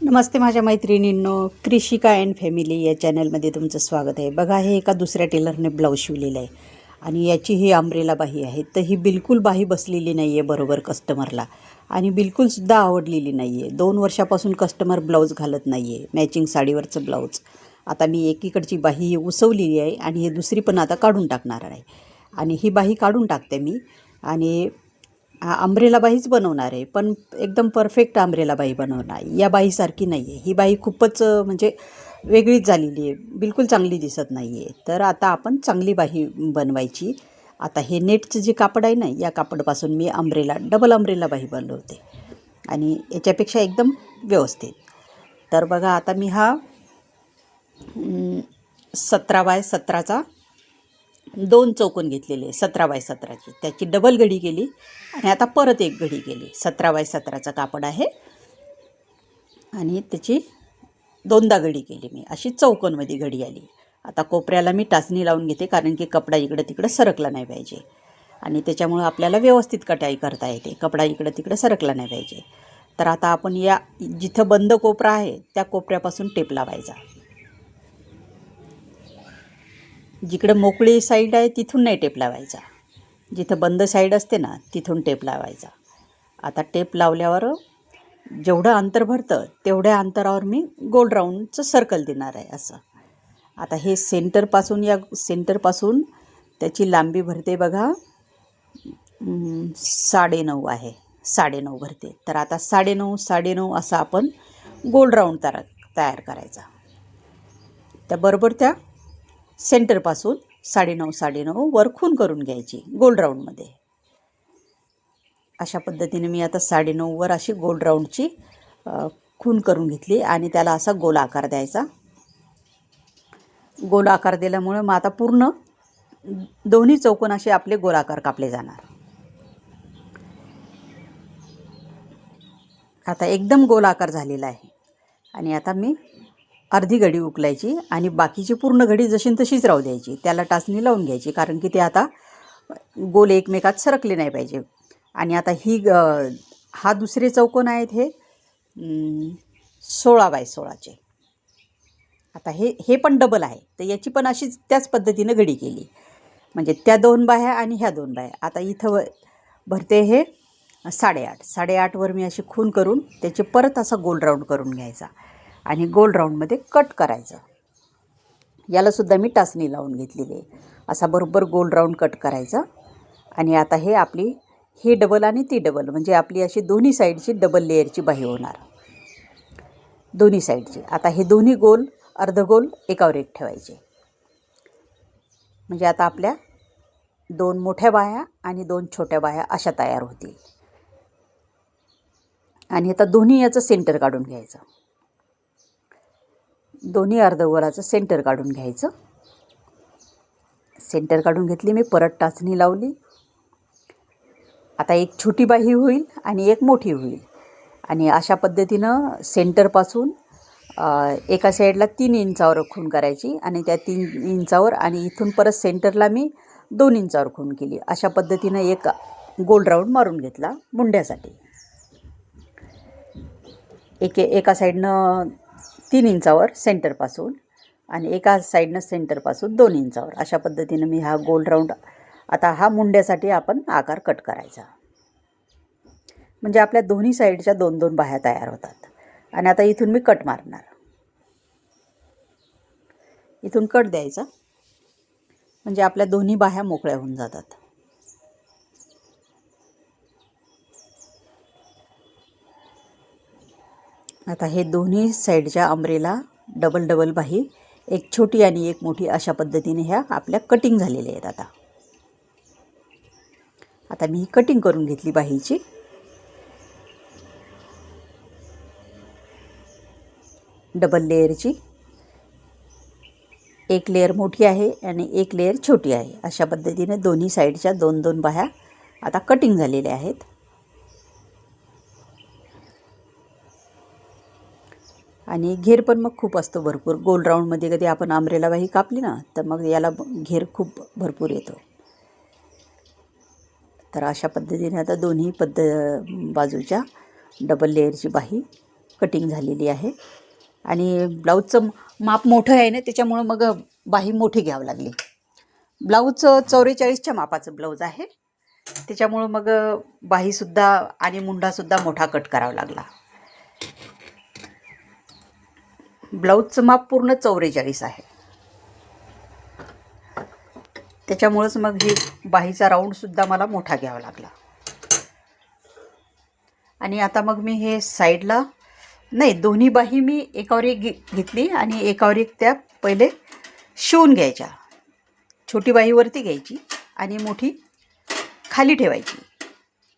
नमस्ते माझ्या मैत्रिणींनो कृषिका and family या चॅनलमध्ये तुमचं स्वागत आहे. बघा हे एका दुसऱ्या टेलरने ब्लाऊज शिवलेलं आहे आणि याची ही आंब्रेला बाही आहे. तर ही बिलकुल बाही बसलेली नाही आहे बरोबर कस्टमरला आणि बिलकुलसुद्धा आवडलेली नाही आहे. दोन वर्षापासून कस्टमर ब्लाऊज घालत नाही आहे. मॅचिंग साडीवरचं ब्लाऊज. आता मी एकीकडची बाही उसवलेली आहे आणि हे दुसरी पण आता काढून टाकणार आहे. आणि ही बाही काढून टाकते मी. आणि हा आंब्रेला बाईच बनवणार आहे पण एकदम परफेक्ट आंब्रेलाबाई बनवणार. या बाईसारखी नाही आहे ही बाई खूपच म्हणजे वेगळीच झालेली आहे. बिलकुल चांगली दिसत नाही आहे तर आता आपण चांगली बाही बनवायची. आता हे नेटचं जे कापड आहे ना या कापडापासून मी आंब्रेला डबल अंब्रेला बाही बनवते. आणि याच्यापेक्षा एकदम व्यवस्थित. तर बघा आता मी हा सतरा बाय सतराचा दोन चौकोन घेतलेले सतरा बाय सतराची. त्याची डबल घडी केली आणि आता परत एक घडी केली. सतरा बाय सतराचा कापड आहे. आणि त्याची दोनदा घडी केली मी. अशी चौकोनमध्ये घडी आली. आता कोपऱ्याला मी टाचणी लावून घेते कारण की कपडा इकडं तिकडं सरकला नाही पाहिजे. आणि त्याच्यामुळं आपल्याला व्यवस्थित कटाई करता येते. कपडा इकडं तिकडं सरकला नाही पाहिजे. तर आता आपण या जिथं बंद कोपरा आहे त्या कोपऱ्यापासून टेप लावायचा. जिकडं मोकळी साईड आहे तिथून नाही टेप लावायचा. जिथं बंद साईड असते ना तिथून टेप लावायचा. आता टेप लावल्यावर जेवढं अंतर भरतं तेवढ्या अंतरावर मी गोल राऊंडचं सर्कल देणार आहे असं. आता हे सेंटरपासून या सेंटरपासून त्याची लांबी भरते बघा. साडेनऊ आहे. साडेनऊ भरते. तर आता साडेनऊ साडेनऊ असा आपण गोल राऊंड तयार तयार करायचा त्याबरोबर त्या सेंटरपासून साडेनऊ साडेनऊ वर खून करून घ्यायची गोल राऊंडमध्ये. अशा पद्धतीने मी आता साडेनऊवर अशी गोल राऊंडची खून करून घेतली आणि त्याला असा गोल आकार द्यायचा. गोल आकार दिल्यामुळे मग आता पूर्ण दोन्ही चौकोन असे आपले गोलाकार कापले जाणार. आता एकदम गोल आकार झालेला आहे. आणि आता मी अर्धी घडी उकलायची आणि बाकीची पूर्ण घडी जशी तशीच राहू द्यायची. त्याला टाचणी लावून घ्यायची कारण की ते आता गोल एकमेकात सरकले नाही पाहिजे. आणि आता ही ग- हा दुसरे चौकोन आहेत हे सोळा बाय सोळाचे. आता हे हे पण डबल आहे. तर याची पण अशीच त्याच पद्धतीनं घडी केली. म्हणजे त्या दोन बाह्या आणि ह्या दोन बाह्या. आता इथं भरते हे साडेआठ. साडेआठवर मी अशी खून करून त्याचे परत असा गोल राऊंड करून घ्यायचा. आणि गोल राऊंडमध्ये कट करायचं. यालासुद्धा मी टाचणी लावून घेतलेली आहे. असा बरोबर गोल राऊंड कट करायचा. आणि आता हे आपली ही डबल आणि ती डबल म्हणजे आपली अशी दोन्ही साईडची डबल लेअरची बाही होणार. दोन्ही साईडची. आता हे दोन्ही गोल अर्धगोल एकावर एक ठेवायचे. म्हणजे आता आपल्या दोन मोठ्या बाह्या आणि दोन छोट्या बाह्या अशा तयार होतील. आणि आता दोन्ही याचं सेंटर काढून घ्यायचं. दोन्ही अर्धगोलाचं सेंटर काढून घ्यायचं. सेंटर काढून घेतली मी परत टाचणी लावली. आता एक छोटी बाही होईल आणि एक मोठी होईल. आणि अशा पद्धतीनं सेंटरपासून एका साईडला तीन इंचावर खून करायची आणि त्या तीन इंचावर आणि इथून परत सेंटरला मी दोन इंचावर खून केली. अशा पद्धतीनं एक गोल राऊंड मारून घेतला मुंड्यासाठी. एके एका साईडनं तीन इंचावर सेंटरपासून आणि एका साईडनं सेंटरपासून दोन इंचावर. अशा पद्धतीनं मी हा गोल राऊंड आता हा मुंड्यासाठी आपण आकार कट करायचा. म्हणजे आपल्या दोन्ही साईडच्या दोन दोन बाह्या तयार होतात. आणि आता इथून मी कट मारणार. इथून कट द्यायचा. म्हणजे आपल्या दोन्ही बाह्या मोकळ्या होऊन जातात. आता हे दोन्ही साईडच्या आंब्रेला डबल डबल बाही एक छोटी आणि एक मोठी अशा पद्धतीने ह्या आपल्या कटिंग झालेल्या आहेत आता. आता मी ही कटिंग करून घेतली बाहीची. डबल लेअरची एक लेअर मोठी आहे आणि एक लेअर छोटी आहे. अशा पद्धतीने दोन्ही साईडच्या दोन दोन बाह्या आता कटिंग झालेल्या आहेत. आणि घेर पण मग खूप असतो भरपूर. गोल राऊंडमध्ये कधी आपण आंब्रेला बाही कापली ना तर मग याला घेर खूप भरपूर येतो. तर अशा पद्धतीने आता दोन्ही पद्ध बाजूच्या डबल लेअरची बाही कटिंग झालेली आहे. आणि ब्लाऊजचं माप मोठं आहे ना त्याच्यामुळं मग बाही मोठी घ्यावं लागली. ब्लाऊज चौवेचाळीसच्या मापाचं ब्लाऊज आहे. त्याच्यामुळं मग बाहीसुद्धा आणि मुंडासुद्धा मोठा कट करावा लागला. ब्लाऊजचं माप पूर्ण चौवेचाळीस आहे. त्याच्यामुळंच मग हे बाहीचा राऊंडसुद्धा मला मोठा घ्यावा लागला. आणि आता मग मी हे साईडला नाही दोन्ही बाही मी एकावर एक घे घेतली आणि एकावर एक त्या पहिले शिवून घ्यायच्या. छोटी बाही वरती घ्यायची आणि मोठी खाली ठेवायची.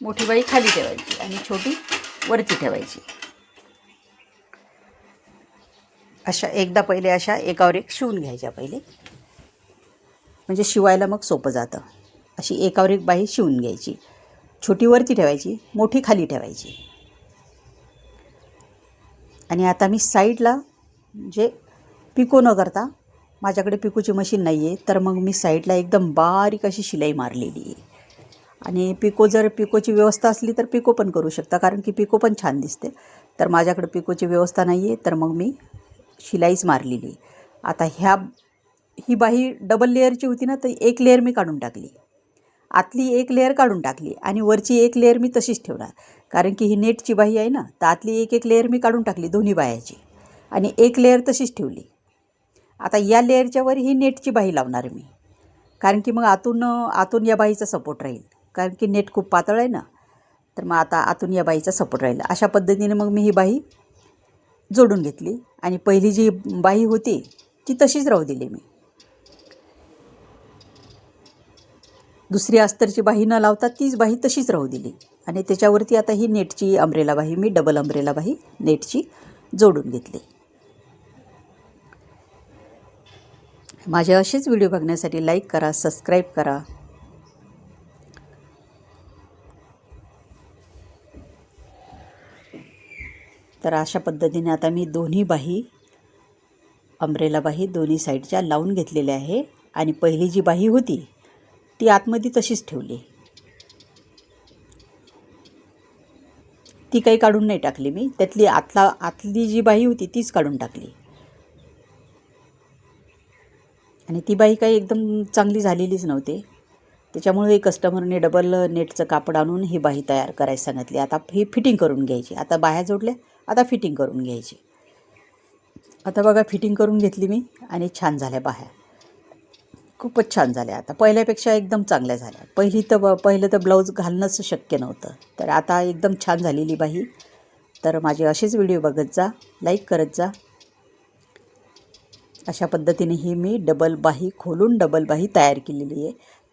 मोठी बाई खाली ठेवायची आणि छोटी वरती ठेवायची. अशा एकदा पहिले अशा एकावर एक शिवून घ्यायच्या पहिले. म्हणजे शिवायला मग सोपं जातं. अशी एकावर एक बाही शिवून घ्यायची. छोटी वरती ठेवायची मोठी खाली ठेवायची. आणि आता मी साईडला म्हणजे पिको न करता माझ्याकडे पिकोची मशीन नाही आहे तर मग मी साईडला एकदम बारीक अशी शिलाई मारलेली आहे. आणि पिको जर पिकोची व्यवस्था असली तर पिको पण करू शकता कारण की पिको पण छान दिसते. तर माझ्याकडे पिकोची व्यवस्था नाही आहे तर मग मी शिलाईच मारलेली आता ह्या ही बाही डबल लेअरची होती ना तर एक लेअर मी काढून टाकली. आतली एक लेअर काढून टाकली आणि वरची एक लेअर मी तशीच ठेवणार. कारण की ही नेटची बाही आहे ना तर आतली एक एक लेअर मी काढून टाकली दोन्ही बायाची आणि एक लेअर तशीच ठेवली. आता या लेअरच्या वर ही नेटची बाही लावणार मी. कारण की मग आतून आतून या बाईचा सपोर्ट राहील. कारण की नेट खूप पातळ आहे ना तर मग आता आतून या बाईचा सपोर्ट राहील. अशा पद्धतीने मग मी ही बाही जोडून घेतली. आणि पहिली जी बाही होती ती तशीच राहू दिली मी. दुसरी अस्तरची बाही न लावता तीच बाही तशीच राहू दिली. आणि त्याच्यावरती आता ही नेटची अंब्रेला बाही मी डबल अंब्रेला बाही नेटची जोडून घेतली. माझे असेच व्हिडिओ बघण्यासाठी लाईक करा सबस्क्राईब करा. तर अशा पद्धतीने आता मी दोन्ही बाही अंब्रेला बाही दोन्ही साईडच्या लावून घेतलेल्या आहे. आणि पहिली जी बाही होती ती आतमध्ये तशीच ठेवली. ती काही काढून नाही टाकली मी. त्यातली आतला आतली जी बाही होती तीच काढून टाकली. आणि ती बाई काही एकदम चांगली झालेलीच नव्हती. त्याच्यामुळे कस्टमरने डबल नेटचं कापड आणून ही बाही तयार करायला सांगितली. आता ही फिटिंग करून घ्यायची. आता बाह्या जोडल्या आता फिटिंग करून घ्यायची. आता बघा फिटिंग करून घेतली मी आणि छान झाल्या बाह्या खूपच छान झाल्या. आता पहिल्यापेक्षा एकदम चांगल्या झाल्या. पहिली तर ब पहिलं तर ब्लाऊज घालणंच शक्य नव्हतं. तर आता एकदम छान झालेली बाही तर माझे असेच व्हिडिओ बघत जा लाईक करत जा. अशा पद्धतीने ही मी डबल बाही खोलून डबल बाही तयार केलेली आहे.